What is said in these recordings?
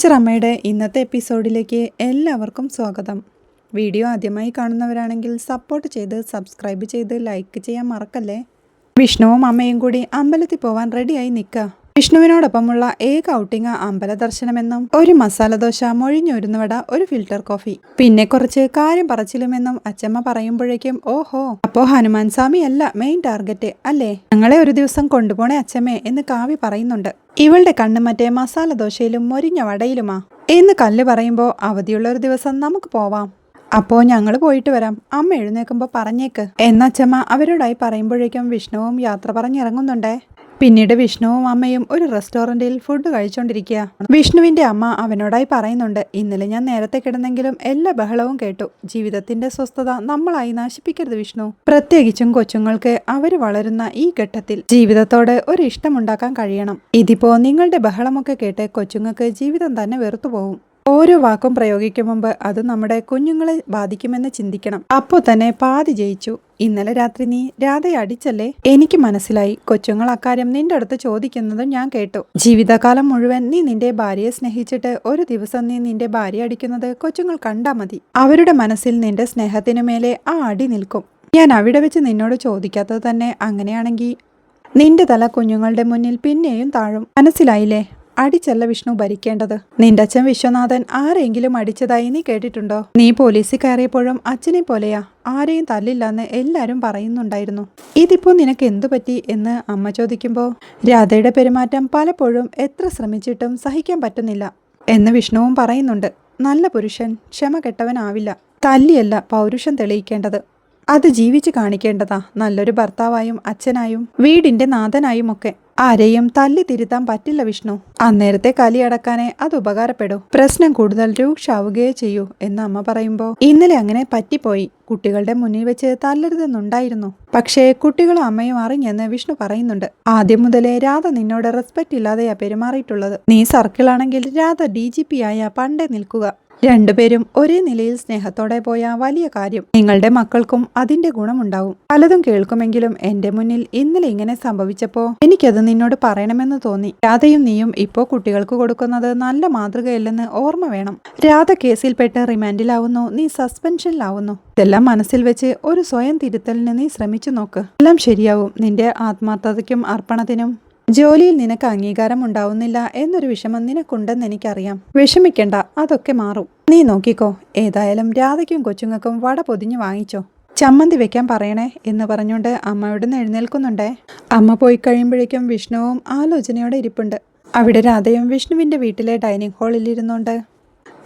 Teacher അമ്മയുടെ ഇന്നത്തെ എപ്പിസോഡിലേക്ക് എല്ലാവർക്കും സ്വാഗതം. വീഡിയോ ആദ്യമായി കാണുന്നവരാണെങ്കിൽ സപ്പോർട്ട് ചെയ്ത് സബ്സ്ക്രൈബ് ചെയ്ത് ലൈക്ക് ചെയ്യാൻ മറക്കല്ലേ? വിഷ്ണുവും അമ്മയും കൂടി അമ്പലത്തിൽ പോവാൻ റെഡിയായി നിൽക്കുക വിഷ്ണുവിനോടൊപ്പമുള്ള ഏക ഔട്ടിങ് അമ്പല ദർശനമെന്നും ഒരു മസാല ദോശ മൊഴിഞ്ഞൊരുന്നുവട ഒരു ഫിൽറ്റർ കോഫി. പിന്നെ കുറച്ച് കാര്യം പറച്ചിലുമെന്നും അച്ചമ്മ പറയുമ്പോഴേക്കും ഓഹോ അപ്പോ ഹനുമാൻ സ്വാമി അല്ല മെയിൻ ടാർഗറ്റ് അല്ലേ? ഞങ്ങളെ ഒരു ദിവസം കൊണ്ടുപോണേ അച്ചമ്മേ എന്ന് കാവ്യ പറയുന്നുണ്ട്. ഇവളുടെ കണ്ണ് മറ്റേ മസാല ദോശയിലും മൊരിഞ്ഞ വടയിലുമാ. എന്ന് കല്ല് പറയുമ്പോ അവധിയുള്ള ഒരു ദിവസം നമുക്ക് പോവാം. അപ്പോ ഞങ്ങൾ പോയിട്ട് വരാം. അമ്മ എഴുന്നേക്കുമ്പോൾ പറഞ്ഞേക്ക്. എന്നച്ചമ്മ അവരോടായി പറയുമ്പോഴേക്കും വിഷ്ണുവും യാത്ര പറഞ്ഞിറങ്ങുന്നുണ്ടേ. പിന്നീട് വിഷ്ണുവും അമ്മയും ഒരു റെസ്റ്റോറന്റിൽ ഫുഡ് കഴിച്ചുകൊണ്ടിരിക്കുക വിഷ്ണുവിന്റെ അമ്മ അവനോടായി പറയുന്നുണ്ട് ഇന്നലെ ഞാൻ നേരത്തെ കിടന്നെങ്കിലും എല്ലാ ബഹളവും കേട്ടു. ജീവിതത്തിന്റെ സ്വസ്ഥത നമ്മളായി നശിപ്പിക്കരുത് വിഷ്ണു. പ്രത്യേകിച്ചും കൊച്ചുങ്ങൾക്ക് അവർ വളരുന്ന ഈ ഘട്ടത്തിൽ ജീവിതത്തോട് ഒരു ഇഷ്ടമുണ്ടാക്കാൻ കഴിയണം. ഇതിപ്പോ നിങ്ങളുടെ ബഹളമൊക്കെ കേട്ട് കൊച്ചുങ്ങൾക്ക് ജീവിതം തന്നെ വെറുത്തു പോകും. ഓരോ വാക്കും പ്രയോഗിക്കും മുമ്പ് അത് നമ്മുടെ കുഞ്ഞുങ്ങളെ ബാധിക്കുമെന്ന് ചിന്തിക്കണം. അപ്പോൾ തന്നെ പാതി ജയിച്ചു. ഇന്നലെ രാത്രി നീ രാധയെ അടിച്ചല്ലേ? എനിക്ക് മനസ്സിലായി. കൊച്ചുങ്ങൾ അക്കാര്യം നിന്റെ അടുത്ത് ചോദിക്കുന്നത് ഞാൻ കേട്ടു. ജീവിതകാലം മുഴുവൻ നീ നിന്റെ ഭാര്യയെ സ്നേഹിച്ചിട്ട് ഒരു ദിവസം നീ നിന്റെ ഭാര്യ അടിക്കുന്നത് കൊച്ചുങ്ങൾ കണ്ടാ മതി. അവരുടെ മനസ്സിൽ നിന്റെ സ്നേഹത്തിനു മേലെ ആ അടി നിൽക്കും. ഞാൻ അവിടെ വെച്ച് നിന്നോട് ചോദിക്കാത്തത് തന്നെ അങ്ങനെയാണെങ്കിൽ നിന്റെ തല കുഞ്ഞുങ്ങളുടെ മുന്നിൽ പിന്നെയും താഴും. മനസ്സിലായില്ലേ? അടിച്ചല്ല വിഷ്ണു ഭരിക്കേണ്ടത്? നിന്റെ അച്ഛൻ വിശ്വനാഥൻ ആരെങ്കിലും അടിച്ചതായി നീ കേട്ടിട്ടുണ്ടോ? നീ പോലീസിൽ കയറിയപ്പോഴും അച്ഛനെ പോലെയാ. ആരെയും തല്ലില്ലെന്ന് എല്ലാരും പറയുന്നുണ്ടായിരുന്നു. ഇതിപ്പോ നിനക്ക് എന്തു പറ്റി എന്ന് അമ്മ ചോദിക്കുമ്പോ രാധയുടെ പെരുമാറ്റം പലപ്പോഴും എത്ര ശ്രമിച്ചിട്ടും സഹിക്കാൻ പറ്റുന്നില്ല എന്ന് വിഷ്ണുവും പറയുന്നുണ്ട്. നല്ല പുരുഷൻ ക്ഷമ കെട്ടവനാവില്ല തല്ലിയല്ല പൗരുഷം തെളിയിക്കേണ്ടത്. അത് ജീവിച്ച് കാണിക്കേണ്ടതാ. നല്ലൊരു ഭർത്താവായും അച്ഛനായും വീടിന്റെ നാഥനായും ഒക്കെ. ആരെയും തല്ലി തിരുത്താൻ പറ്റില്ല വിഷ്ണു. അന്നേരത്തെ കലി അടക്കാനേ അത് ഉപകാരപ്പെടൂ. പ്രശ്നം കൂടുതൽ രൂക്ഷാവുകയേ ചെയ്യൂ എന്ന് അമ്മ പറയുമ്പോ ഇന്നലെ അങ്ങനെ പറ്റിപ്പോയി. കുട്ടികളുടെ മുന്നിൽ വെച്ച് തല്ലരുതെന്നുണ്ടായിരുന്നു. പക്ഷേ കുട്ടികളും അമ്മയും അറിഞ്ഞെന്ന് വിഷ്ണു പറയുന്നുണ്ട്. ആദ്യം മുതലേ രാധ നിന്നോട് റെസ്പെക്റ്റ് ഇല്ലാതെയാ പെരുമാറിയിട്ടുള്ളത്. നീ സർക്കിളാണെങ്കിൽ രാധ ഡി ജി പി ആയ പണ്ടേ നിൽക്കുക. രണ്ടുപേരും ഒരേ നിലയിൽ സ്നേഹത്തോടെ പോയ വലിയ കാര്യം. നിങ്ങളുടെ മക്കൾക്കും അതിന്റെ ഗുണമുണ്ടാവും. പലതും കേൾക്കുമെങ്കിലും എന്റെ മുന്നിൽ ഇന്നലെ ഇങ്ങനെ സംഭവിച്ചപ്പോ എനിക്കത് നിന്നോട് പറയണമെന്ന് തോന്നി. രാധയും നീയും ഇപ്പോ കുട്ടികൾക്ക് കൊടുക്കുന്നത് നല്ല മാതൃകയല്ലെന്ന് ഓർമ്മ വേണം. രാധ കേസിൽപ്പെട്ട് റിമാൻഡിലാവുന്നു നീ സസ്പെൻഷനിലാവുന്നു. ഇതെല്ലാം മനസ്സിൽ വെച്ച് ഒരു സ്വയം തിരുത്തലിന് നീ ശ്രമിച്ചു നോക്ക്. എല്ലാം ശരിയാവും. നിന്റെ ആത്മാർത്ഥതയ്ക്കും അർപ്പണത്തിനും ജോലിയിൽ നിനക്ക് അംഗീകാരം ഉണ്ടാവുന്നില്ല എന്നൊരു വിഷമം നിനക്കുണ്ടെന്ന് എനിക്കറിയാം. വിഷമിക്കണ്ട അതൊക്കെ മാറും. നീ നോക്കിക്കോ ഏതായാലും രാധയ്ക്കും കൊച്ചുങ്ങൾക്കും വട പൊതിഞ്ഞു വാങ്ങിച്ചോ. ചമ്മന്തി വെക്കാൻ പറയണേ എന്ന് പറഞ്ഞുകൊണ്ട് അമ്മ ഇവിടുന്ന് എഴുന്നേൽക്കുന്നുണ്ടേ. അമ്മ പോയി കഴിയുമ്പോഴേക്കും വിഷ്ണുവും ആലോചനയോടെ ഇരിപ്പുണ്ട്. അവിടെ രാധയും വിഷ്ണുവിന്റെ വീട്ടിലെ ഡൈനിങ് ഹാളിൽ ഇരുന്നുണ്ട്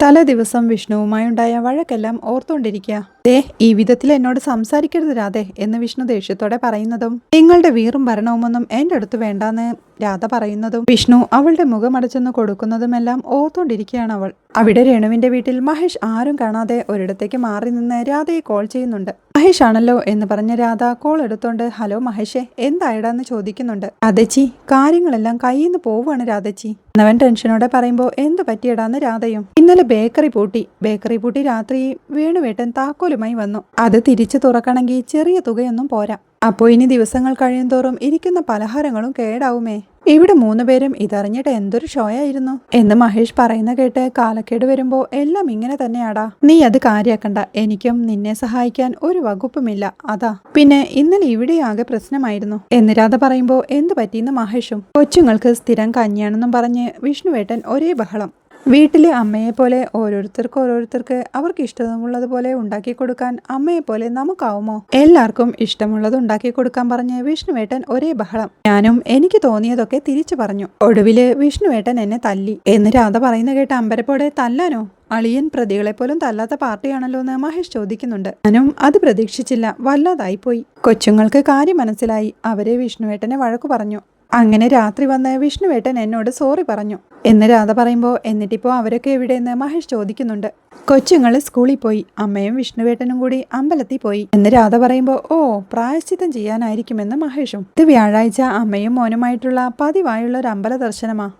തലേ ദിവസം വിഷ്ണുവുമായുണ്ടായ വഴക്കെല്ലാം ഓർത്തുകൊണ്ടിരിക്കുക. ദേ ഈ വിധത്തിൽ എന്നോട് സംസാരിക്കരുത് രാധേ എന്ന് വിഷ്ണു ദേഷ്യത്തോടെ പറയുന്നതും നിങ്ങളുടെ വീറും ഭരണവുമൊന്നും എന്റെ അടുത്ത് വേണ്ടാന്ന് രാധ പറയുന്നതും വിഷ്ണു അവളുടെ മുഖമടച്ചെന്ന് കൊടുക്കുന്നതുമെല്ലാം ഓർത്തുകൊണ്ടിരിക്കുകയാണ് അവൾ. അവിടെ രേണുവിന്റെ വീട്ടിൽ മഹേഷ് ആരും കാണാതെ ഒരിടത്തേക്ക് മാറി നിന്ന് രാധയെ കോൾ ചെയ്യുന്നുണ്ട്. മഹേഷ് ആണല്ലോ എന്ന് പറഞ്ഞ രാധ കോൾ എടുത്തോണ്ട് ഹലോ മഹേഷേ എന്തായടാന്ന് ചോദിക്കുന്നുണ്ട്. രാധച്ചി കാര്യങ്ങളെല്ലാം കയ്യിൽ നിന്ന് പോവുകയാണ് രാധച്ചി. എന്നവൻ ടെൻഷനോടെ പറയുമ്പോൾ എന്ത് പറ്റിയടാന്ന് രാധയും? ഇന്നലെ ബേക്കറി പൂട്ടി. ബേക്കറി പൂട്ടി രാത്രി വേണുവേട്ടൻ താക്കോലുമായി വന്നു. അത് തിരിച്ചു തുറക്കണമെങ്കിൽ ചെറിയ തുകയൊന്നും പോരാ. അപ്പോ ഇനി ദിവസങ്ങൾ കഴിയുന്തോറും ഇരിക്കുന്ന പലഹാരങ്ങളും കേടാവുമേ? ഇവിടെ മൂന്നുപേരും ഇതറിഞ്ഞിട്ട് എന്തൊരു ഷോയായിരുന്നു? എന്ന് മഹേഷ് പറയുന്ന കേട്ട് കാലക്കേട് വരുമ്പോ എല്ലാം ഇങ്ങനെ തന്നെയാടാ. നീ അത് കാര്യാക്കണ്ട. എനിക്കും നിന്നെ സഹായിക്കാൻ ഒരു വകുപ്പുമില്ല. അതാ. പിന്നെ ഇന്നലെ ഇവിടെ ആകെ പ്രശ്നമായിരുന്നു. എന്ന് രാധ പറയുമ്പോ എന്ത് പറ്റിയെന്ന് മഹേഷും. കൊച്ചുങ്ങൾക്ക് സ്ഥിരം കഞ്ഞിയാണെന്നും പറഞ്ഞ് വിഷ്ണുവേട്ടൻ ഒരേ ബഹളം. വീട്ടിലെ അമ്മയെപ്പോലെ ഓരോരുത്തർക്ക് ഓരോരുത്തർക്ക് അവർക്ക് ഇഷ്ടമുള്ളതുപോലെ ഉണ്ടാക്കി കൊടുക്കാൻ അമ്മയെപ്പോലെ നമുക്കാവുമോ? എല്ലാവർക്കും ഇഷ്ടമുള്ളത് ഉണ്ടാക്കി കൊടുക്കാൻ പറഞ്ഞ് വിഷ്ണുവേട്ടൻ ഒരേ ബഹളം. ഞാനും എനിക്ക് തോന്നിയതൊക്കെ തിരിച്ചു പറഞ്ഞു. ഒടുവിൽ വിഷ്ണുവേട്ടൻ എന്നെ തല്ലി. എന്ന് രാധ പറയുന്ന കേട്ട് അമ്പരപ്പോടെ തല്ലാനോ? അളിയൻ പ്രതികളെ പോലും തല്ലാത്ത പാർട്ടിയാണല്ലോ എന്ന് മഹേഷ് ചോദിക്കുന്നുണ്ട്. ഞാനും അത് പ്രതീക്ഷിച്ചില്ല. വല്ലാതായി പോയി കൊച്ചുങ്ങൾക്ക് കാര്യം മനസ്സിലായി അവരെ വിഷ്ണുവേട്ടനെ വഴക്കു പറഞ്ഞു. അങ്ങനെ രാത്രി വന്ന് വിഷ്ണുവേട്ടൻ എന്നോട് സോറി പറഞ്ഞു. എന്ന് രാധ പറയുമ്പോൾ എന്നിട്ടിപ്പോൾ അവരൊക്കെ എവിടെയെന്ന് മഹേഷ് ചോദിക്കുന്നുണ്ട്. കൊച്ചുങ്ങൾ സ്കൂളിൽ പോയി. അമ്മയും വിഷ്ണുവേട്ടനും കൂടി അമ്പലത്തിൽ പോയി. എന്ന് രാധ പറയുമ്പോൾ ഓ പ്രായശ്ചിത്തം ചെയ്യാനായിരിക്കുമെന്ന് മഹേഷും. ഇത് വ്യാഴാഴ്ച അമ്മയും മോനുമായിട്ടുള്ള പതിവായുള്ള ഒരു അമ്പല ദർശനമാ.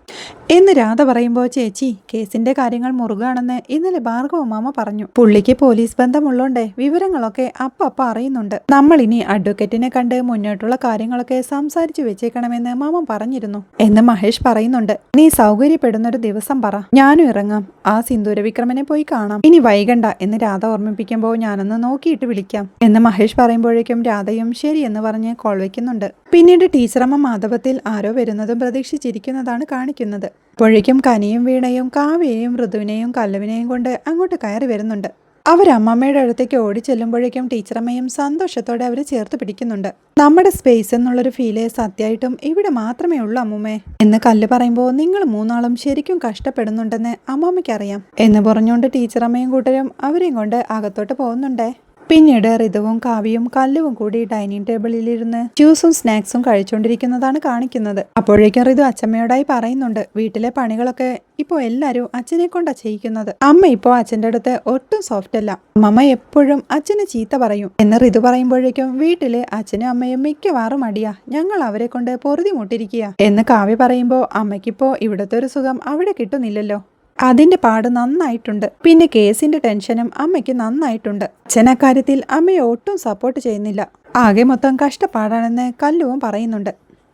എന്ന് രാധ പറയുമ്പോൾ ചേച്ചി കേസിന്റെ കാര്യങ്ങൾ മുറുകാണെന്ന് ഇന്നലെ ഭാർഗവ മാമ പറഞ്ഞു. പുള്ളിക്ക് പോലീസ് ബന്ധമുള്ളോണ്ടേ വിവരങ്ങളൊക്കെ അപ്പപ്പ അപ്പ അറിയുന്നുണ്ട്. നമ്മൾ ഇനി അഡ്വക്കേറ്റിനെ കണ്ട് മുന്നോട്ടുള്ള കാര്യങ്ങളൊക്കെ സംസാരിച്ചു വെച്ചേക്കണമെന്ന് മാമ പറഞ്ഞിരുന്നു. എന്ന് മഹേഷ് പറയുന്നുണ്ട്. നീ സൗകര്യപ്പെടുന്ന ഒരു ദിവസം പറ. ഞാനും ഇറങ്ങാം. ആ സിന്ദൂര വിക്രമനെ പോയി കാണാം. ഇനി വൈകണ്ട എന്ന് രാധ ഓർമ്മിപ്പിക്കുമ്പോൾ ഞാനൊന്ന് നോക്കിയിട്ട് വിളിക്കാം. എന്ന് മഹേഷ് പറയുമ്പോഴേക്കും രാധയും ശരി എന്ന് പറഞ്ഞ് കോൾ വയ്ക്കുന്നുണ്ട് പിന്നീട് ടീച്ചറമ്മ മാധവത്തിൽ ആരോ വരുന്നതും പ്രതീക്ഷിച്ചിരിക്കുന്നതാണ് കാണിക്കുന്നത്. അപ്പോഴേക്കും കനിയും വീണയും കാവ്യയും ഋതുവിനെയും കല്ലുവിനെയും കൊണ്ട് അങ്ങോട്ട് കയറി വരുന്നുണ്ട്. അവർ അമ്മമ്മയുടെ അടുത്തേക്ക് ഓടി ചെല്ലുമ്പോഴേക്കും ടീച്ചറമ്മയും സന്തോഷത്തോടെ അവരെ ചേർത്ത് പിടിക്കുന്നുണ്ട്. നമ്മുടെ സ്പേസ് എന്നുള്ളൊരു ഫീൽ സത്യമായിട്ടും ഇവിടെ മാത്രമേ ഉള്ളൂ അമ്മൂമ്മേ. എന്ന് കല്ല് പറയുമ്പോൾ നിങ്ങൾ മൂന്നാളും ശരിക്കും കഷ്ടപ്പെടുന്നുണ്ടെന്ന് അമ്മമ്മയ്ക്ക് അറിയാം എന്ന് പറഞ്ഞുകൊണ്ട് ടീച്ചറമ്മയും കൂട്ടരും അവരെയും കൊണ്ട് അകത്തോട്ട് പോകുന്നുണ്ടേ. പിന്നീട് ഋതുവും കാവ്യയും കല്ലുവും കൂടി ഡൈനിങ് ടേബിളിലിരുന്ന് ജ്യൂസും സ്നാക്സും കഴിച്ചുകൊണ്ടിരിക്കുന്നതാണ് കാണിക്കുന്നത്. അപ്പോഴേക്കും ഋതു അച്ഛമ്മയോടായി പറയുന്നുണ്ട് വീട്ടിലെ പണികളൊക്കെ ഇപ്പോൾ എല്ലാവരും അച്ഛനെ കൊണ്ടാ ചെയ്യിക്കുന്നത്. അമ്മ ഇപ്പോൾ അച്ഛന്റെ അടുത്ത് ഒട്ടും സോഫ്റ്റ് അല്ല. അമ്മമ്മ എപ്പോഴും അച്ഛന് ചീത്ത പറയും. എന്ന് ഋതു പറയുമ്പോഴേക്കും വീട്ടിലെ അച്ഛനും അമ്മയും മിക്കവാറും അടിയാ ഞങ്ങൾ അവരെ കൊണ്ട് പൊറുതി മുട്ടിരിക്കുക എന്ന് കാവ്യ പറയുമ്പോൾ അമ്മയ്ക്കിപ്പോ ഇവിടുത്തെ ഒരു സുഖം അവിടെ കിട്ടുന്നില്ലല്ലോ. അതിന്റെ പാട് നന്നായിട്ടുണ്ട്. പിന്നെ കേസിന്റെ ടെൻഷനും അമ്മയ്ക്ക് നന്നായിട്ടുണ്ട്. അച്ഛനക്കാര്യത്തിൽ അമ്മയെ ഒട്ടും സപ്പോർട്ട് ചെയ്യുന്നില്ല. ആകെ മൊത്തം കഷ്ടപ്പാടാണെന്ന് കല്ലുവും പറയുന്നുണ്ട്.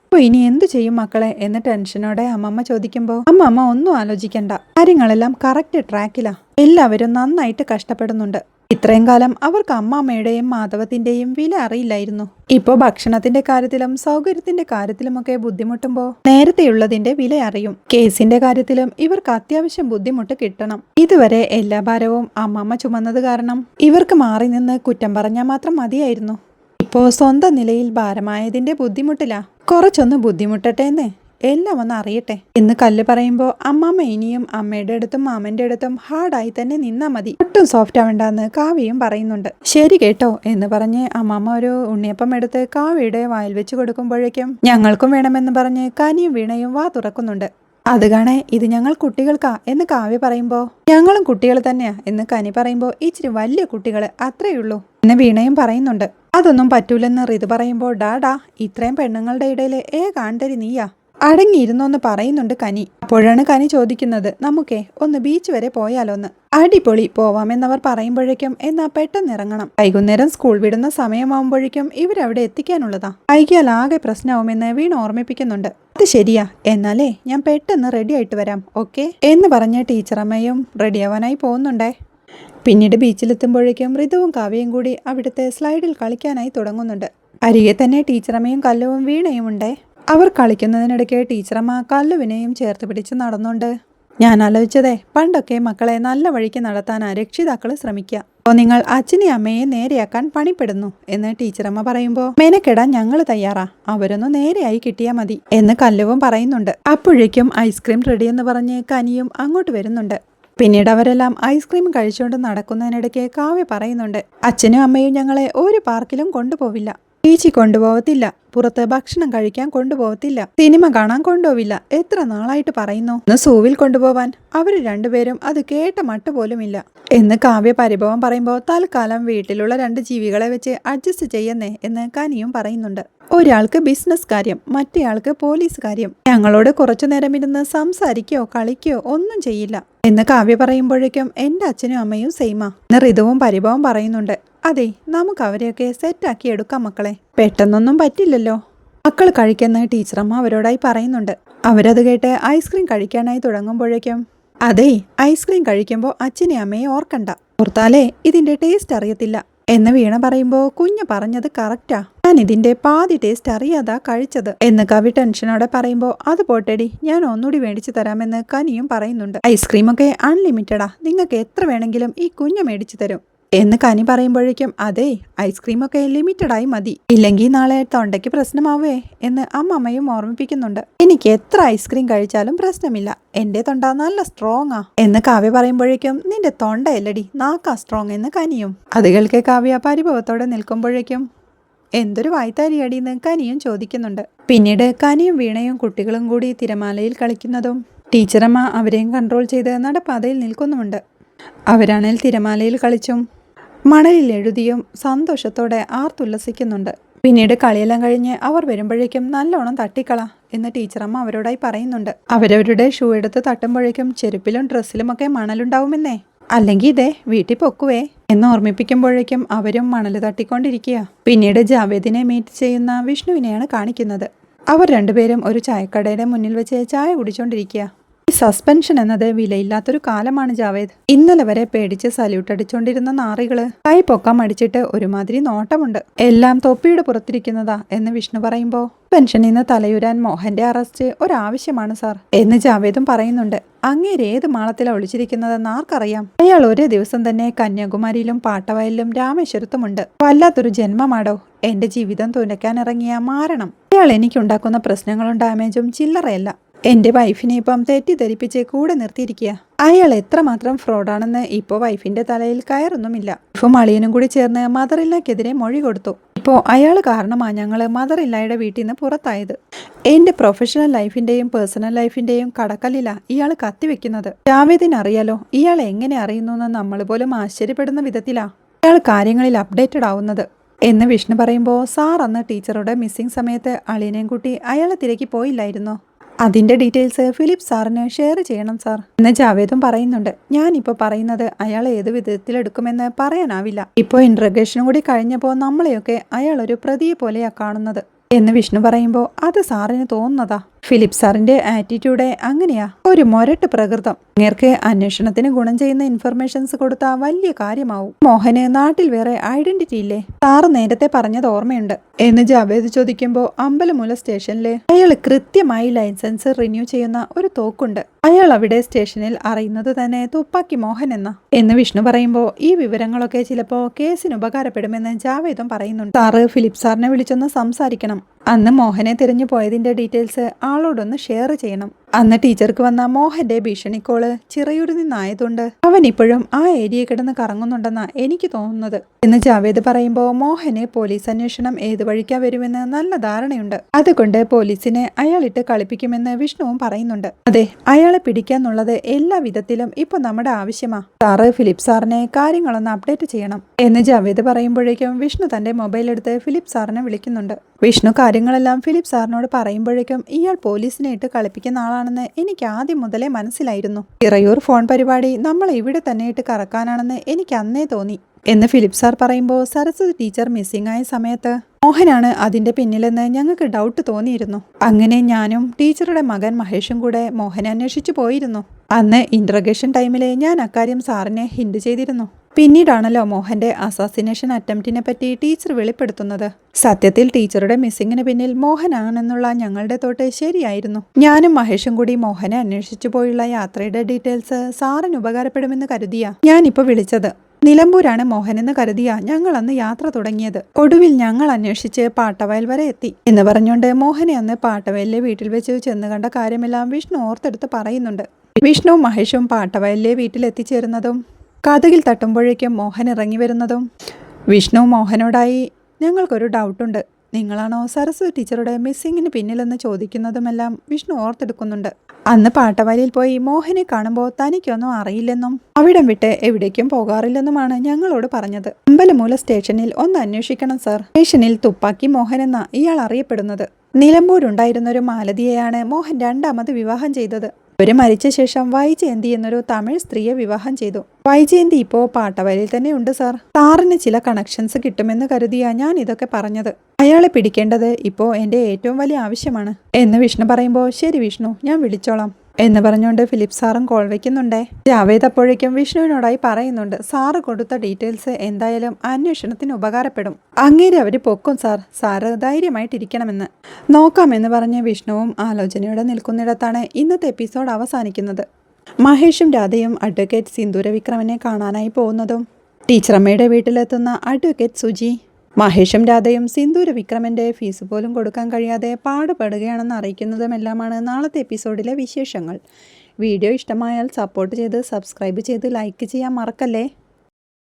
അപ്പൊ ഇനി എന്തു ചെയ്യും മക്കളെ? എന്ന് ടെൻഷനോടെ അമ്മമ്മ ചോദിക്കുമ്പോൾ അമ്മമ്മ ഒന്നും ആലോചിക്കണ്ട. കാര്യങ്ങളെല്ലാം കറക്റ്റ് ട്രാക്കിലാ എല്ലാവരും നന്നായിട്ട് കഷ്ടപ്പെടുന്നുണ്ട്. ഇത്രയും കാലം അവർക്ക് അമ്മാമ്മയുടെയും മാധവത്തിന്റെയും വില അറിയില്ലായിരുന്നു. ഇപ്പോ ഭക്ഷണത്തിന്റെ കാര്യത്തിലും സൗകര്യത്തിന്റെ കാര്യത്തിലുമൊക്കെ ബുദ്ധിമുട്ടുമ്പോൾ നേരത്തെയുള്ളതിന്റെ വില അറിയും. കേസിന്റെ കാര്യത്തിലും ഇവർക്ക് അത്യാവശ്യം ബുദ്ധിമുട്ട് കിട്ടണം. ഇതുവരെ എല്ലാ ഭാരവും അമ്മാമ്മ ചുമന്നത് കാരണം ഇവർക്ക് മാറി നിന്ന് കുറ്റം പറഞ്ഞാൽ മാത്രം മതിയായിരുന്നു. ഇപ്പോ സ്വന്തം നിലയിൽ ഭാരമായതിന്റെ ബുദ്ധിമുട്ടില്ല കുറച്ചൊന്ന് ബുദ്ധിമുട്ടട്ടെ എന്നേ. എല്ലാം ഒന്ന് അറിയട്ടെ. എന്ന് കല്ല് പറയുമ്പോൾ അമ്മാമ്മ ഇനിയും അമ്മയുടെ അടുത്തും മാമന്റെ അടുത്തും ഹാർഡായി തന്നെ നിന്നാ മതി. ഒട്ടും സോഫ്റ്റ് ആവണ്ടെന്ന് കാവ്യയും പറയുന്നുണ്ട്. ശരി കേട്ടോ എന്ന് പറഞ്ഞ് അമ്മമ്മ ഒരു ഉണ്ണിയപ്പം എടുത്ത് കാവ്യയുടെ വായിൽ വെച്ച് കൊടുക്കുമ്പോഴേക്കും ഞങ്ങൾക്കും വേണമെന്ന് പറഞ്ഞ് കനിയും വീണയും വാ തുറക്കുന്നുണ്ട്. അത് കാണേ ഇത് ഞങ്ങൾ കുട്ടികൾക്കാ എന്ന് കാവ്യ പറയുമ്പോ ഞങ്ങളും കുട്ടികൾ തന്നെയാ എന്ന് കനി പറയുമ്പോ ഇച്ചിരി വലിയ കുട്ടികൾ അത്രയുള്ളൂ എന്ന് വീണയും പറയുന്നുണ്ട്. അതൊന്നും പറ്റൂലെന്ന് റിത് പറയുമ്പോ ഡാഡാ ഇത്രയും പെണ്ണുങ്ങളുടെ ഇടയിലെ ഏ കാണ്ടരി നീയാ അടങ്ങിയിരുന്നോന്ന് പറയുന്നുണ്ട് കനി. അപ്പോഴാണ് കനി ചോദിക്കുന്നത് നമുക്കേ ഒന്ന് ബീച്ച് വരെ പോയാലോന്ന്. അടിപൊളി പോവാമെന്നവർ പറയുമ്പോഴേക്കും എന്നാ പെട്ടെന്ന് ഇറങ്ങണം. വൈകുന്നേരം സ്കൂൾ വിടുന്ന സമയമാകുമ്പോഴേക്കും ഇവരവിടെ എത്തിക്കാനുള്ളതാ. വൈകിയാൽ ആകെ പ്രശ്നമാവുമെന്ന് വീണ് ഓർമ്മിപ്പിക്കുന്നുണ്ട്. അത് ശരിയാ എന്നാലേ ഞാൻ പെട്ടെന്ന് റെഡി ആയിട്ട് വരാം ഓക്കെ എന്ന് പറഞ്ഞ ടീച്ചറമ്മയും റെഡിയാവാനായി പോകുന്നുണ്ടേ. പിന്നീട് ബീച്ചിലെത്തുമ്പോഴേക്കും ഋതുവും കാവ്യയും കൂടി അവിടുത്തെ സ്ലൈഡിൽ കളിക്കാനായി തുടങ്ങുന്നുണ്ട്. അരികെ തന്നെ ടീച്ചറമ്മയും കല്ലുവും വീണയും ഉണ്ടേ അവർ കളിക്കുന്നതിനിടയ്ക്ക് ടീച്ചറമ്മ കല്ലുവിനെയും ചേർത്ത് പിടിച്ച് നടന്നുണ്ട്. ഞാൻ ആലോചിച്ചതേ പണ്ടൊക്കെ മക്കളെ നല്ല വഴിക്ക് നടത്താനാ രക്ഷിതാക്കൾ ശ്രമിക്കുക അപ്പോൾ നിങ്ങൾ അച്ഛനെയും അമ്മയെ നേരെയാക്കാൻ പണിപ്പെടുന്നു എന്ന് ടീച്ചറമ്മ പറയുമ്പോൾ മെനക്കെടാൻ ഞങ്ങൾ തയ്യാറാ. അവരൊന്ന് നേരെയായി കിട്ടിയാൽ മതി എന്ന് കല്ലുവും പറയുന്നുണ്ട്. അപ്പോഴേക്കും ഐസ്ക്രീം റെഡി എന്ന് പറഞ്ഞ് കനിയും അങ്ങോട്ട് വരുന്നുണ്ട്. പിന്നീട് അവരെല്ലാം ഐസ്ക്രീം കഴിച്ചുകൊണ്ട് നടക്കുന്നതിനിടയ്ക്ക് കാവ്യ പറയുന്നുണ്ട് അച്ഛനും അമ്മയും ഞങ്ങളെ ഒരു പാർക്കിലും കൊണ്ടുപോവില്ല. ബീച്ചിൽ കൊണ്ടുപോകത്തില്ല പുറത്ത് ഭക്ഷണം കഴിക്കാൻ കൊണ്ടുപോകത്തില്ല സിനിമ കാണാൻ കൊണ്ടുപോവില്ല. എത്ര നാളായിട്ട് പറയുന്നു? ഒന്ന് സൂവിൽ കൊണ്ടുപോവാൻ. അവർ രണ്ടുപേരും അത് കേട്ട മട്ട് പോലുമില്ല. എന്ന് കാവ്യ പരിഭവം പറയുമ്പോൾ തൽക്കാലം വീട്ടിലുള്ള രണ്ട് ജീവികളെ വെച്ച് അഡ്ജസ്റ്റ് ചെയ്യുന്നേ എന്ന് കനിയും പറയുന്നുണ്ട്. ഒരാൾക്ക് ബിസിനസ് കാര്യം മറ്റേയാൾക്ക് പോലീസ് കാര്യം. ഞങ്ങളോട് കുറച്ചു നേരം ഇരുന്ന് സംസാരിക്കോ കളിക്കോ ഒന്നും ചെയ്യില്ല. എന്ന് കാവ്യ പറയുമ്പോഴേക്കും എന്റെ അച്ഛനും അമ്മയും സെയിമാ എന്ന് ഋതുവും പരിഭവം പറയുന്നുണ്ട്. അതെ നമുക്ക് അവരെയൊക്കെ സെറ്റാക്കി എടുക്കാം മക്കളെ. പെട്ടെന്നൊന്നും പറ്റില്ലല്ലോ. മക്കൾ കഴിക്കുന്ന ടീച്ചറമ്മ അവരോടായി പറയുന്നുണ്ട്. അവരത് കേട്ട് ഐസ്ക്രീം കഴിക്കാനായി തുടങ്ങുമ്പോഴേക്കും അതെ ഐസ്ക്രീം കഴിക്കുമ്പോൾ അച്ഛനെ അമ്മയെ ഓർക്കണ്ട. ഓർത്താലേ ഇതിന്റെ ടേസ്റ്റ് അറിയത്തില്ല. എന്ന് വീണ പറയുമ്പോൾ കുഞ്ഞ് പറഞ്ഞത് കറക്റ്റാ. ഞാൻ ഇതിന്റെ പാതി ടേസ്റ്റ് അറിയാതാ കഴിച്ചത്. എന്ന് കവി ടെൻഷനോടെ പറയുമ്പോൾ അത് പോട്ടെടി ഞാൻ ഒന്നുകൂടി മേടിച്ചു തരാമെന്ന് കനിയും പറയുന്നുണ്ട്. ഐസ്ക്രീമൊക്കെ അൺലിമിറ്റഡാ. നിങ്ങൾക്ക് എത്ര വേണമെങ്കിലും ഈ കുഞ്ഞ് മേടിച്ചു തരും. എന്ന് കനി പറയുമ്പോഴേക്കും അതെ ഐസ്ക്രീമൊക്കെ ലിമിറ്റഡായി മതി. ഇല്ലെങ്കിൽ നാളെ തൊണ്ടയ്ക്ക് പ്രശ്നമാവേ എന്ന് അമ്മമ്മയും ഓർമ്മിപ്പിക്കുന്നുണ്ട്. എനിക്ക് എത്ര ഐസ്ക്രീം കഴിച്ചാലും പ്രശ്നമില്ല. എന്റെ തൊണ്ട നല്ല സ്ട്രോങ് ആ എന്ന് കാവ്യ പറയുമ്പോഴേക്കും നിന്റെ തൊണ്ടയല്ലടി നാക്കാ സ്ട്രോങ് എന്ന് കനിയും. അത് കേൾക്കെ കാവ്യ പരിഭവത്തോടെ നിൽക്കുമ്പോഴേക്കും എന്തൊരു വായ്ത്താരിയടി എന്ന് കനിയും ചോദിക്കുന്നുണ്ട്. പിന്നീട് കനിയും വീണയും കുട്ടികളും കൂടി തിരമാലയിൽ കളിക്കുന്നതും ടീച്ചറമ്മ അവരെയും കൺട്രോൾ ചെയ്ത് നടപ്പാതയിൽ നിൽക്കുന്നുമുണ്ട്. അവരാണേൽ തിരമാലയിൽ കളിച്ചും മണലിൽ എഴുതിയും സന്തോഷത്തോടെ ആർത്തുല്ലസിക്കുന്നുണ്ട്. പിന്നീട് കളിയെല്ലാം കഴിഞ്ഞ് അവർ വരുമ്പോഴേക്കും നല്ലോണം തട്ടിക്കള എന്ന് ടീച്ചറമ്മ അവരോടായി പറയുന്നുണ്ട്. അവരവരുടെ ഷൂ എടുത്ത് തട്ടുമ്പോഴേക്കും ചെരുപ്പിലും ഡ്രസ്സിലുമൊക്കെ മണലുണ്ടാവുമെന്നേ. അല്ലെങ്കിൽ ഇതേ വീട്ടിൽ പൊക്കുവേ എന്ന് ഓർമ്മിപ്പിക്കുമ്പോഴേക്കും അവരും മണൽ തട്ടിക്കൊണ്ടിരിക്കുക പിന്നീട് ജാവേദിനെ മീറ്റ് ചെയ്യുന്ന വിഷ്ണുവിനെയാണ് കാണിക്കുന്നത്. അവർ രണ്ടുപേരും ഒരു ചായക്കടയുടെ മുന്നിൽ വെച്ച് ചായ കുടിച്ചോണ്ടിരിക്കുക സസ്പെൻഷൻ എന്നത് വിലയില്ലാത്തൊരു കാലമാണ് ജാവേദ്. ഇന്നലെ വരെ പേടിച്ച് സല്യൂട്ട് അടിച്ചോണ്ടിരുന്ന നാറികൾ. കൈ പൊക്കാൻ അടിച്ചിട്ട് ഒരുമാതിരി നോട്ടമുണ്ട്. എല്ലാം തൊപ്പിയുടെ പുറത്തിരിക്കുന്നതാ എന്ന് വിഷ്ണു പറയുമ്പോ പെൻഷനിൽ നിന്ന് തലയുരാൻ മോഹന്റെ അറസ്റ്റ് ഒരാവശ്യമാണ് സാർ എന്ന് ജാവേദും പറയുന്നുണ്ട്. അങ്ങേര് ഏത് മാളത്തിലാണ് ഒളിച്ചിരിക്കുന്നതെന്ന് ആർക്കറിയാം? അയാൾ ഒരേ ദിവസം തന്നെ കന്യാകുമാരിയിലും പാട്ടവയലിലും രാമേശ്വരത്തുമുണ്ട്. വല്ലാത്തൊരു ജന്മമാടോ എന്റെ ജീവിതം തുലയ്ക്കാൻ ഇറങ്ങിയ മാരണം. അയാൾ എനിക്കുണ്ടാക്കുന്ന പ്രശ്നങ്ങളും ഡാമേജും ചില്ലറയല്ല. എന്റെ വൈഫിനെ ഇപ്പം തെറ്റിദ്ധരിപ്പിച്ച് കൂടെ നിർത്തിയിരിക്കുക. അയാൾ എത്രമാത്രം ഫ്രോഡാണെന്ന് ഇപ്പോൾ വൈഫിന്റെ തലയിൽ കയറൊന്നുമില്ല. ഇപ്പം അളിയനും കൂടി ചേർന്ന് മദറില്ലക്കെതിരെ മൊഴി കൊടുത്തു. ഇപ്പോൾ അയാൾ കാരണമാണ് ഞങ്ങൾ മദറില്ലയുടെ വീട്ടിൽ നിന്ന് പുറത്തായത്. എന്റെ പ്രൊഫഷണൽ ലൈഫിന്റെയും പേഴ്സണൽ ലൈഫിന്റെയും കടക്കല്ലില ഇയാൾ കത്തിവെക്കുന്നത്. ജാവേദിന് അറിയാലോ ഇയാൾ എങ്ങനെ അറിയുന്നു എന്ന് നമ്മൾ പോലും ആശ്ചര്യപ്പെടുന്ന വിധത്തിലാ ഇയാൾ കാര്യങ്ങളിൽ അപ്ഡേറ്റഡ് ആവുന്നത്. എന്ന് വിഷ്ണു പറയുമ്പോൾ സാർ അന്ന് ടീച്ചറുടെ മിസ്സിംഗ് സമയത്ത് അളിയനെയും കൂട്ടി അയാളെ തിരക്കി പോയില്ലായിരുന്നോ? അതിന്റെ ഡീറ്റെയിൽസ് ഫിലിപ്പ് സാറിന് ഷെയർ ചെയ്യണം സാർ. എന്ന് ജാവേദും പറയുന്നുണ്ട്. ഞാനിപ്പോൾ പറയുന്നത് അയാൾ ഏത് വിധത്തിലെടുക്കുമെന്ന് പറയാനാവില്ല. ഇപ്പോൾ ഇൻട്രഗേഷനും കൂടി കഴിഞ്ഞപ്പോൾ നമ്മളെയൊക്കെ അയാൾ ഒരു പ്രതിയെ പോലെയാ കാണുന്നത്. എന്ന് വിഷ്ണു പറയുമ്പോൾ അത് സാറിന് തോന്നുന്നതാ? ഫിലിപ്പ് സാറിന്റെ ആറ്റിറ്റ്യൂഡ് അങ്ങനെയാ. ഒരു മൊരട്ട് പ്രകൃതം. അങ്ങേർക്ക് അന്വേഷണത്തിന് ഗുണം ചെയ്യുന്ന ഇൻഫർമേഷൻസ് കൊടുത്ത വലിയ കാര്യമാവും. മോഹന് നാട്ടിൽ വേറെ ഐഡന്റിറ്റി ഇല്ലേ? സാറ് നേരത്തെ പറഞ്ഞത് ഓർമ്മയുണ്ട്. എന്ന് ജാവേദ് ചോദിക്കുമ്പോൾ അമ്പലമൂല സ്റ്റേഷനിലെ അയാൾ കൃത്യമായി ലൈസൻസ് റിന്യൂ ചെയ്യുന്ന ഒരു തോക്കുണ്ട്. അയാൾ അവിടെ സ്റ്റേഷനിൽ അറിയുന്നത് തന്നെ തുപ്പാക്കി മോഹൻ എന്ന. എന്ന് വിഷ്ണു പറയുമ്പോൾ ഈ വിവരങ്ങളൊക്കെ ചിലപ്പോൾ കേസിന് ഉപകാരപ്പെടുമെന്ന് ജാവേദും പറയുന്നുണ്ട്. സാറ് ഫിലിപ്പ് സാറിനെ വിളിച്ചൊന്ന് സംസാരിക്കണം. അന്ന് മോഹനെ തിരഞ്ഞു പോയതിന്റെ ഡീറ്റെയിൽസ് ആളോടൊന്ന് ഷെയർ ചെയ്യണം. അന്ന് ടീച്ചർക്ക് വന്ന മോഹന്റെ ഭീഷണിക്കോൾ ചിറയൂരിൽ നിന്നായതുകൊണ്ട് അവൻ ഇപ്പോഴും ആ ഏരിയ കിടന്ന് കറങ്ങുന്നുണ്ടെന്നാ എനിക്ക് തോന്നുന്നത്. എന്ന് ജാവേദ് പറയുമ്പോൾ മോഹനെ പോലീസ് അന്വേഷണം ഏത് വഴിക്കാ വരുമെന്ന് നല്ല ധാരണയുണ്ട്. അതുകൊണ്ട് പോലീസിനെ അയാളിട്ട് കളിപ്പിക്കുമെന്ന് വിഷ്ണുവും പറയുന്നുണ്ട്. അതെ അയാളെ പിടിക്കാന്നുള്ളത് എല്ലാ വിധത്തിലും ഇപ്പൊ നമ്മുടെ ആവശ്യമാ. സാറ് ഫിലിപ്പ് സാറിനെ കാര്യങ്ങളൊന്ന് അപ്ഡേറ്റ് ചെയ്യണം എന്ന് ജാവേദ് പറയുമ്പോഴേക്കും വിഷ്ണു തന്റെ മൊബൈൽ എടുത്ത് ഫിലിപ്പ് സാറിനെ വിളിക്കുന്നുണ്ട്. വിഷ്ണു കാര്യങ്ങളെല്ലാം ഫിലിപ്പ് സാറിനോട് പറയുമ്പോഴേക്കും ഇയാൾ പോലീസിനെ ഇട്ട് കളിപ്പിക്കുന്ന ആളാണെന്ന് എനിക്ക് ആദ്യം മുതലേ മനസ്സിലായിരുന്നു. ഇറയൂർ ഫോൺ പരിപാടി നമ്മൾ ഇവിടെ തന്നെ ഇട്ട് കറക്കാനാണെന്ന് എനിക്ക് അന്നേ തോന്നി. എന്ന് ഫിലിപ്പ് സാർ പറയുമ്പോൾ സരസ്വതി ടീച്ചർ മിസ്സിംഗ് ആയ സമയത്ത് മോഹനാണ് അതിന്റെ പിന്നിലെന്ന് ഞങ്ങൾക്ക് ഡൗട്ട് തോന്നിയിരുന്നു. അങ്ങനെ ഞാനും ടീച്ചറുടെ മകൻ മഹേഷും കൂടെ മോഹനെ അന്വേഷിച്ചു പോയിരുന്നു. അന്ന് ഇന്റർഗേഷൻ ടൈമിൽ ഞാൻ അക്കാര്യം സാറിനെ ഹിന്റ് ചെയ്തിരുന്നു. പിന്നീടാണല്ലോ മോഹന്റെ അസാസിനേഷൻ അറ്റംപ്റ്റിനെ പറ്റി ടീച്ചർ വെളിപ്പെടുത്തുന്നത്. സത്യത്തിൽ ടീച്ചറുടെ മിസ്സിങ്ങിന് പിന്നിൽ മോഹനാണെന്നുള്ള ഞങ്ങളുടെ തോട്ട് ശരിയായിരുന്നു. ഞാനും മഹേഷും കൂടി മോഹനെ അന്വേഷിച്ചു പോയുള്ള യാത്രയുടെ ഡീറ്റെയിൽസ് സാറിന് ഉപകാരപ്പെടുമെന്ന് കരുതിയ ഞാനിപ്പോൾ വിളിച്ചത്. നിലമ്പൂരാണ് മോഹനെന്ന് കരുതിയ ഞങ്ങൾ അന്ന് യാത്ര തുടങ്ങിയത്. ഒടുവിൽ ഞങ്ങൾ അന്വേഷിച്ച് പാട്ടവയൽ വരെ എത്തി. എന്ന് പറഞ്ഞുകൊണ്ട് മോഹനെ അന്ന് പാട്ടവയലിലെ വീട്ടിൽ വെച്ച് ചെന്ന് കണ്ട കാര്യമെല്ലാം വിഷ്ണു ഓർത്തെടുത്ത് പറയുന്നുണ്ട്. വിഷ്ണു മഹേഷും പാട്ടവയലിലെ വീട്ടിൽ എത്തിച്ചേരുന്നതും കഥകിൽ തട്ടുമ്പോഴേക്കും മോഹൻ ഇറങ്ങി വരുന്നതും. വിഷ്ണു മോഹനോടായി ഞങ്ങൾക്കൊരു ഡൗട്ടുണ്ട്. നിങ്ങളാണോ സരസ്വതി ടീച്ചറുടെ മിസ്സിങ്ങിന് പിന്നിലെന്ന് ചോദിക്കുന്നതുമെല്ലാം വിഷ്ണു ഓർത്തെടുക്കുന്നുണ്ട്. അന്ന് പാട്ടവലിയിൽ പോയി മോഹനെ കാണുമ്പോൾ തനിക്കൊന്നും അറിയില്ലെന്നും അവിടം വിട്ട് എവിടേക്കും പോകാറില്ലെന്നുമാണ് ഞങ്ങളോട് പറഞ്ഞത്. അമ്പലമൂല സ്റ്റേഷനിൽ ഒന്ന് അന്വേഷിക്കണം സർ. സ്റ്റേഷനിൽ തുപ്പാക്കി മോഹൻ എന്ന ഇയാൾ അറിയപ്പെടുന്നത്. നിലമ്പൂരുണ്ടായിരുന്ന ഒരു മാലതിയെയാണ് മോഹൻ രണ്ടാമത് വിവാഹം ചെയ്തത്. ഇവർ മരിച്ച ശേഷം വൈജയന്തി എന്നൊരു തമിഴ് സ്ത്രീയെ വിവാഹം ചെയ്തു. വൈജയന്തി ഇപ്പോ പാട്ടവരിൽ തന്നെ ഉണ്ട് സാർ. സാറിന് ചില കണക്ഷൻസ് കിട്ടുമെന്ന് കരുതിയാ ഞാൻ ഇതൊക്കെ പറഞ്ഞത്. അയാളെ പിടിക്കേണ്ടത് ഇപ്പോ എന്റെ ഏറ്റവും വലിയ ആവശ്യമാണ്. എന്ന് വിഷ്ണു പറയുമ്പോൾ ശരി വിഷ്ണു ഞാൻ വിളിച്ചോളാം. എന്ന് പറഞ്ഞുകൊണ്ട് ഫിലിപ്പ് സാറും കോൾ വയ്ക്കുന്നുണ്ടേ ജാവേദ് അപ്പോഴേക്കും വിഷ്ണുവിനോടായി പറയുന്നുണ്ട് സാറ് കൊടുത്ത ഡീറ്റെയിൽസ് എന്തായാലും അന്വേഷണത്തിന് ഉപകാരപ്പെടും. അങ്ങേരെ അവർ പൊക്കും സാർ. സാറ് ധൈര്യമായിട്ടിരിക്കണമെന്ന്. നോക്കാമെന്ന് പറഞ്ഞ് വിഷ്ണുവും ആലോചനയോടെ നിൽക്കുന്നിടത്താണ് ഇന്നത്തെ എപ്പിസോഡ് അവസാനിക്കുന്നത്. മഹേഷും രാധയും അഡ്വക്കേറ്റ് സിന്ദൂര വിക്രമനെ കാണാനായി പോകുന്നതും ടീച്ചറമ്മയുടെ വീട്ടിലെത്തുന്ന അഡ്വക്കേറ്റ് സുജി മഹേഷും രാധയും സിന്ദൂര വിക്രമന്റെ ഫീസ് പോലും കൊടുക്കാൻ കഴിയാതെ പാടുപെടുകയാണെന്ന് അറിയിക്കുന്നതുമെല്ലാമാണ് നാളത്തെ എപ്പിസോഡിലെ വിശേഷങ്ങൾ. വീഡിയോ ഇഷ്ടമായാൽ സപ്പോർട്ട് ചെയ്ത് സബ്സ്ക്രൈബ് ചെയ്ത് ലൈക്ക് ചെയ്യാൻ മറക്കല്ലേ?